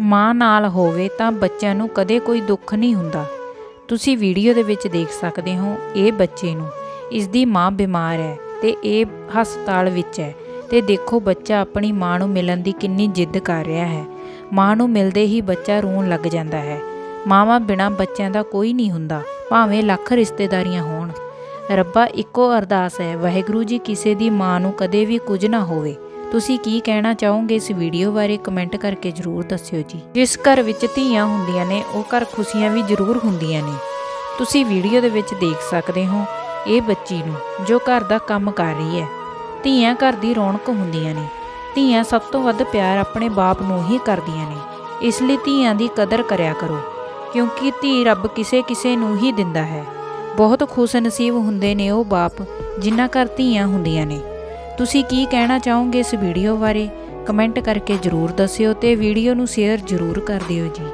ਮਾਂ ਨਾਲ ਹੋਵੇ ਤਾਂ ਬੱਚਿਆਂ ਨੂੰ ਕਦੇ ਕੋਈ ਦੁੱਖ ਨਹੀਂ ਹੁੰਦਾ। ਤੁਸੀਂ ਵੀਡੀਓ ਦੇ ਵਿੱਚ ਦੇਖ ਸਕਦੇ ਹੋ ਇਹ ਬੱਚੇ ਨੂੰ। ਇਸ ਦੀ ਮਾਂ ਬਿਮਾਰ ਹੈ ਤੇ ਇਹ ਹਸਪਤਾਲ ਵਿੱਚ ਹੈ ਤੇ ਦੇਖੋ ਬੱਚਾ ਆਪਣੀ ਮਾਂ ਨੂੰ ਮਿਲਣ ਦੀ ਕਿੰਨੀ ਜਿੱਦ ਕਰ ਰਿਹਾ ਹੈ। ਮਾਂ ਨੂੰ ਮਿਲਦੇ ਹੀ ਬੱਚਾ ਰੋਣ ਲੱਗ ਜਾਂਦਾ ਹੈ। ਮਾਵਾਂ ਬਿਨਾਂ ਬੱਚਿਆਂ ਦਾ ਕੋਈ ਨਹੀਂ ਹੁੰਦਾ, ਭਾਵੇਂ ਲੱਖ ਰਿਸ਼ਤੇਦਾਰੀਆਂ ਹੋਣ। ਰੱਬਾ ਇੱਕੋ ਅਰਦਾਸ ਹੈ, ਵਾਹਿਗੁਰੂ ਜੀ ਕਿਸੇ ਦੀ ਮਾਂ ਨੂੰ ਕਦੇ ਵੀ ਕੁਝ ਨਾ ਹੋਵੇ। ਤੁਸੀਂ ਕੀ ਕਹਿਣਾ ਚਾਹੋਗੇ ਇਸ ਵੀਡੀਓ ਬਾਰੇ ਕਮੈਂਟ ਕਰਕੇ ਜਰੂਰ ਦੱਸਿਓ ਜੀ। ਜਿਸ ਘਰ ਵਿੱਚ ਧੀਆਂ ਹੁੰਦੀਆਂ ਨੇ, ਉਹ ਘਰ ਖੁਸ਼ੀਆਂ ਵੀ ਜ਼ਰੂਰ ਹੁੰਦੀਆਂ ਨੇ। ਤੁਸੀਂ ਵੀਡੀਓ ਦੇ ਵਿੱਚ ਦੇਖ ਸਕਦੇ ਹੋ ਇਹ ਬੱਚੀ ਨੂੰ, ਜੋ ਘਰ ਦਾ ਕੰਮ ਕਰ ਰਹੀ ਹੈ। ਧੀਆਂ ਘਰ ਦੀ ਰੌਣਕ ਹੁੰਦੀਆਂ ਨੇ। ਧੀਆਂ ਸਭ ਤੋਂ ਵੱਧ ਪਿਆਰ ਆਪਣੇ ਬਾਪ ਨੂੰ ਹੀ ਕਰਦੀਆਂ ਨੇ। ਇਸ ਲਈ ਧੀਆਂ ਦੀ ਕਦਰ ਕਰਿਆ ਕਰੋ, ਕਿਉਂਕਿ ਧੀ ਰੱਬ ਕਿਸੇ ਕਿਸੇ ਨੂੰ ਹੀ ਦਿੰਦਾ ਹੈ। ਬਹੁਤ ਖੁਸ਼ ਨਸੀਬ ਹੁੰਦੇ ਨੇ ਉਹ ਬਾਪ, ਜਿਨ੍ਹਾਂ ਘਰ ਧੀਆਂ ਹੁੰਦੀਆਂ ਨੇ। ਤੁਸੀਂ ਕੀ ਕਹਿਣਾ ਚਾਹੋਗੇ ਇਸ ਵੀਡੀਓ ਬਾਰੇ? ਕਮੈਂਟ ਕਰਕੇ ਜਰੂਰ ਦੱਸਿਓ ਤੇ ਵੀਡੀਓ ਨੂੰ ਸ਼ੇਅਰ ਜਰੂਰ ਕਰ ਦਿਓ ਜੀ।